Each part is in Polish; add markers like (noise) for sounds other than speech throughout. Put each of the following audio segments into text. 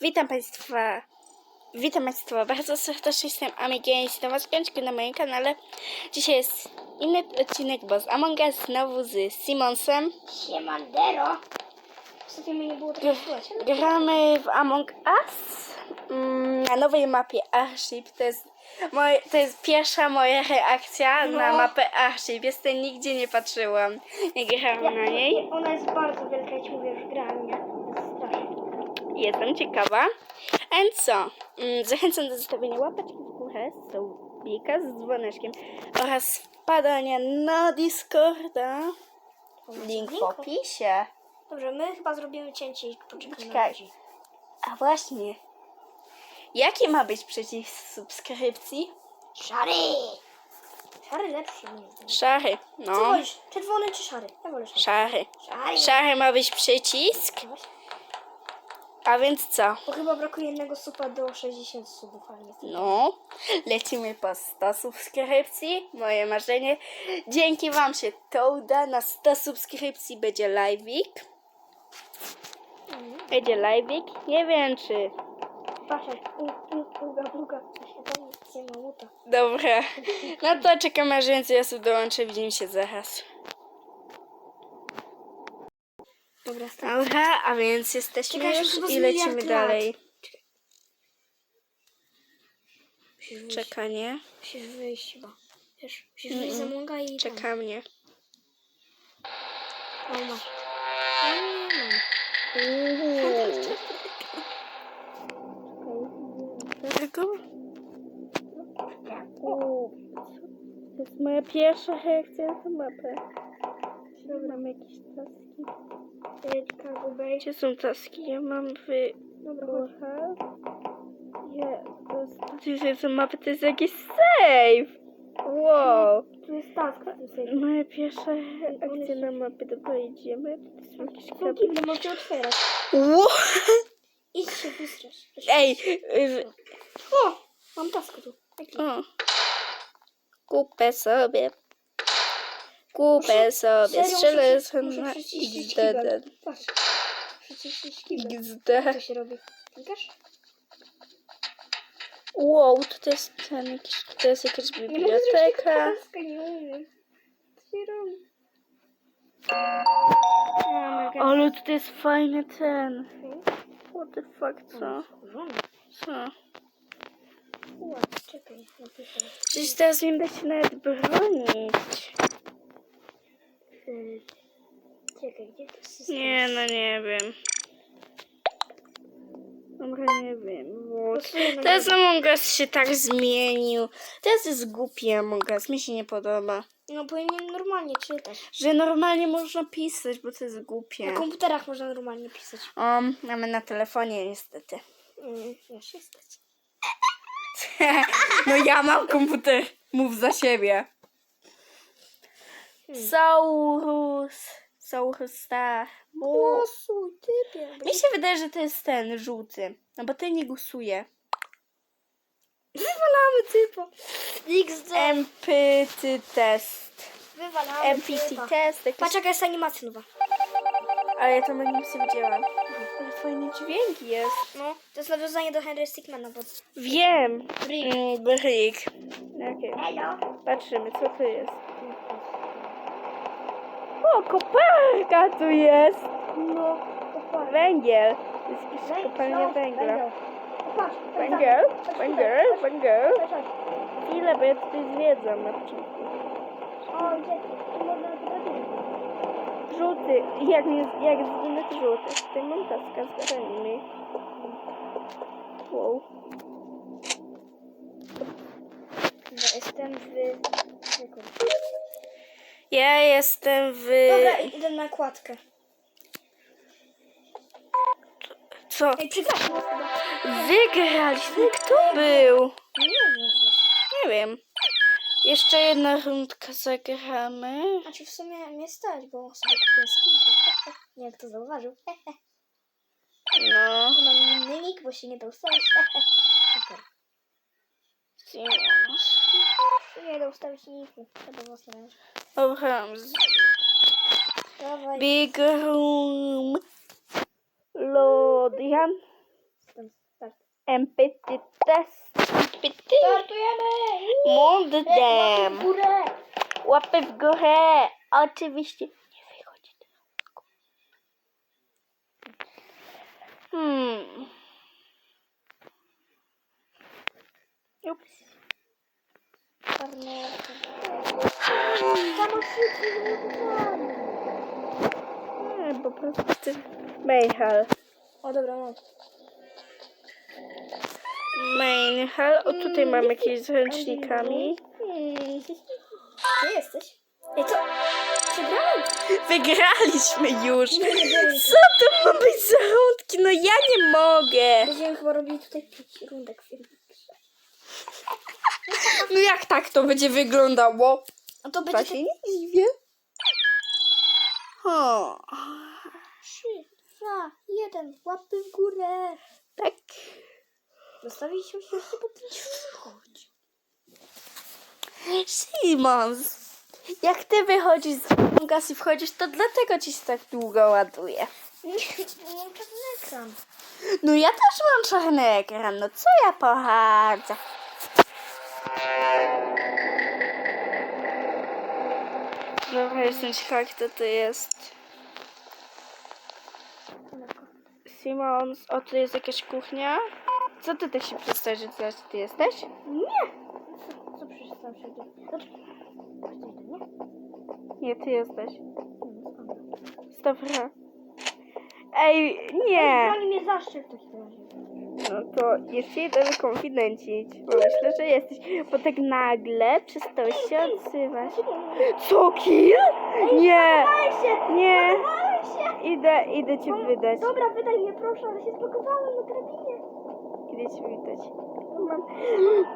Witam Państwa. Witam Państwa bardzo serdecznie. Jestem Amigień. Do Was kręćkę na moim kanale. Dzisiaj jest inny odcinek, bo z Among Us znowu z Simonsem. Siemandero. Ostatnio mnie nie było ale- gramy w Among Us mm, na nowej mapie Airship. To jest, moje, to jest pierwsza moja reakcja na No. mapę Airship. Jeszcze nigdzie nie patrzyłam. Nie grałam na niej. Ona jest bardzo wielka, ja ci mówię, już grałem, nie? To jest straszne. Jestem ciekawa. And co? Mm, Zachęcam do zostawienia łapeczki w górę, subika z dzwoneczkiem oraz wpadania na Discorda. Link w opisie. Dobrze, my chyba zrobimy cięcie i poczekamy Czekaj. A właśnie. Jaki ma być przycisk subskrypcji? Szary! Szary lepszy nie Szary. Co No. wolisz? Czerwony czy szary? Ja wolę szary. Szary. Szary. Szary ma być przycisk. A więc co? Bo chyba brakuje jednego supa do 60 subów, ale No, lecimy po 100 subskrypcji. Moje marzenie. Dzięki Wam się to uda. Na 100 subskrypcji będzie live'ik. Będzie live'ik. Nie wiem czy. Patrz, u- u- uga, uga. Nie ma łuta. Dobra. No to czekamy aż więcej osób dołączy. Widzimy się zaraz. Dobra. Dobra, a więc jesteśmy Czekaj, już i lecimy dalej. Musisz Czekanie. musisz wyjść chyba. Wiesz, musisz wyjść za Monga i tam. Czeka mnie. O, masz. Mm. Dlaczego? To jest moja pierwsza reakcja na mapę. Dobra, mam jakieś taski. Chicago Bay. Gdzie są taski? Ja mam w... Dobra, chodź. Aha. Ja... To jest... To jest są mapy, to jest jakiś save! Wow! Tu jest task w tym sensie. Moja pierwsza reakcja na mapę. Dobra, idziemy. To są jakieś Są kraby. kible, możecie otwierać. Wow! Idź się wystrasz. Ej! y, O! Mam task tu. Taki. O. Kupę sobie. Kupę sobie. Serio, Strzelę muszę- sobie muszę na przycisnąć XD. kiblem. Patrz. Przycisnąć kiblem. XD. To się robi? Klikasz? Wow, to jest ten jakiś, to jest jakaś biblioteka. nie umiem. Co się robi? Ale tutaj jest fajny ten. What the fuck, co? Co? Czekaj, napiszę. Przecież teraz nie da się nawet bronić. Czekaj, gdzie to system? Nie, no nie wiem. Dobra, nie wiem. Bo... Na Teraz Among Us się tak zmienił. Teraz jest głupi Among Us, mi się nie podoba. No powinien normalnie czytać. Że normalnie można pisać, bo to jest głupie. Na komputerach można normalnie pisać. Um, mamy na telefonie niestety. Mm, ja się stać. (laughs) no ja mam komputer. Mów za siebie. Saurus. Saurus Star. Bo... Głosuj, typie. Mi się wydaje, że to jest ten żółty. No bo ten nie głosuje. Wywalamy typa. XD. MPT test. Wywalamy MPT typa. test. Jakiś... Patrz jaka jest animacja nowa. Ale ja tam animację widziałam. Ale fajny dźwięk jest. No, to jest nawiązanie do Henry Stickmana, bo... Wiem. Brick. Mm, Brick. Hello. Patrzymy, co to jest. O, koparka tu jest. No, popatrz. Węgiel. To jest kopalnia węgla. Popatrz. Węgiel, węgiel, węgiel. Patrz. Chwilę, bo ja tutaj zwiedzam na początku. O? Tu można. Żółty. Jak, nie, jak zginę żółty. Tutaj mam taska z rannymi. Wow. Dobra, jestem w... Ja jestem w... Dobra, idę na kładkę. Co? Ej, chyba. Wygraliśmy. Kto był? Nie wiem. Nie wiem. Jeszcze jedna rundka zagramy. Znaczy w sumie mnie stać, bo sobie kupiłem skinka. (laughs) Nie jak to zauważył. (laughs) No. Mam inny nick, bo się nie dał ustawić. (laughs) Super. Simons. Się nie dał ustawić niku. Trzeba było ustawiać. Dobra. z- Dawaj. Big room. Lodian. Jestem. Start. MPT test. MPT. Startujemy! Mundem. W górę! Łapy w górę. Oczywiście. Nie wychodzi to. Hmm. Ups. Czarne. Samo świeci, Nie, po prostu. Mayhal. O dobra, mam. Mainhal. O, tutaj mamy jakieś z ręcznikami. Gdzie jesteś? Ej, co? Przegrałem? Wygraliśmy już. Co to ma być za rundki? No ja nie mogę. Będziemy chyba robili tutaj pięć rundek grze. No jak tak to będzie wyglądało? No to będzie się nie dziwię. O, trzy, dwa, jeden. Łapy w górę. tak. Zostawiliśmy się jeszcze po pięć Chodź. Simons, jak ty wychodzisz z Us i wchodzisz, to dlatego ci się tak długo ładuje. Nie, czarny ekran. No ja też mam czarny ekran, no co ja poradzę? Dobra, jestem ciekawa, kto to jest. Simons, o, tu jest jakaś kuchnia. Co ty tak się przedstawisz, że ty jesteś? Nie! Co, co przecież tam się nie? Ty jesteś. Dobra. Ej, nie! Pani mnie zaszczyt w takim razie. No to jeszcze jeden konfidencić, bo myślę, że jesteś. Bo tak nagle przestałeś się odzywać. Co, kill? Nie! Nie! Idę, idę cię wydać. Dobra, wydaj mnie proszę, ale się zblokowałem na drabinie. Idę cię wydać. Mam...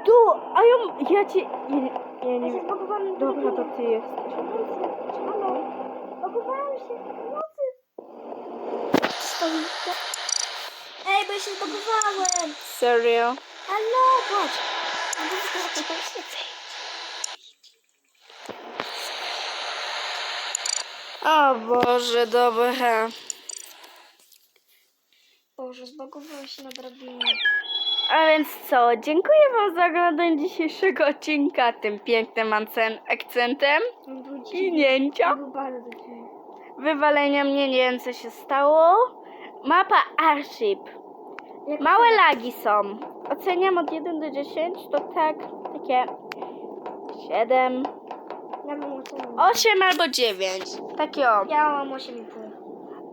Tu! A ja, ja cię... Ja, ja Ja nie... się zblokowałem na Dobra, drabinie. to ty jesteś. Halo? Zblokowałem się. Pomocy. Ej, bo ja się zblokowałem. Serio? Halo, patrz. No bo się. O Boże, dobra. Boże, zblokowałem się na drabinie. A więc co? Dziękuję Wam za oglądanie dzisiejszego odcinka tym pięknym akcentem i nięcia. Wywalenia mnie, nie wiem co się stało. Mapa Airship. Jak Małe lagi są. Oceniam od 1 do 10, to tak, takie 7, Ja mam 8. 8 albo 9. Takie o. Ja mam 8,5.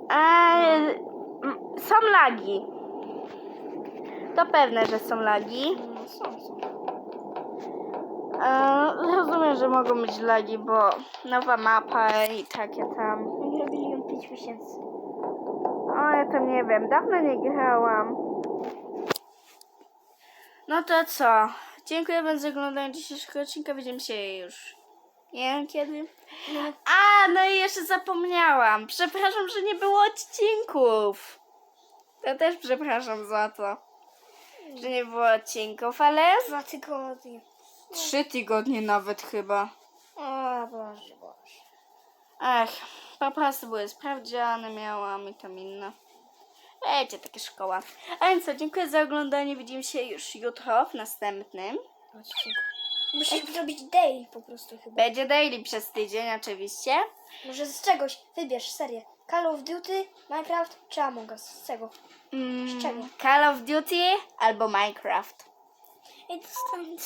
Eee, m, są lagi. To pewne, że są lagi. No, są, są. Eee, rozumiem, że mogą być lagi, bo nowa mapa i takie tam. Oni robili ją 5 miesięcy. O, ja tam nie wiem, dawno nie grałam. No to co? Dziękuję bardzo za oglądanie dzisiejszego odcinka. Widzimy się już. Nie wiem kiedy. No. A, no i jeszcze zapomniałam. Przepraszam, że nie było odcinków. To też przepraszam za to, że nie było odcinków, ale Dwa tygodnie. trzy tygodnie nawet chyba. O Boże, Boże. Ech, po prostu były sprawdziane, miałam i tam inne. Wiecie, takie szkoła. A więc co, dziękuję za oglądanie. Widzimy się już jutro w następnym. Musisz zrobić day po prostu chyba. Będzie daily przez tydzień oczywiście. Może z czegoś wybierz serię. Call of Duty, Minecraft czy Among Us? Z czego? Mm, Z czego? Call of Duty albo Minecraft. Ej, zostałem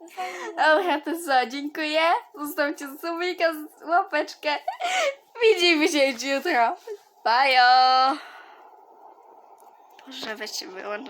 disconnected. Dobra, to co, dziękuję. Zostawcie subika, łapeczkę. Widzimy się jutro. Bajo! Boże, weźcie wyłącz.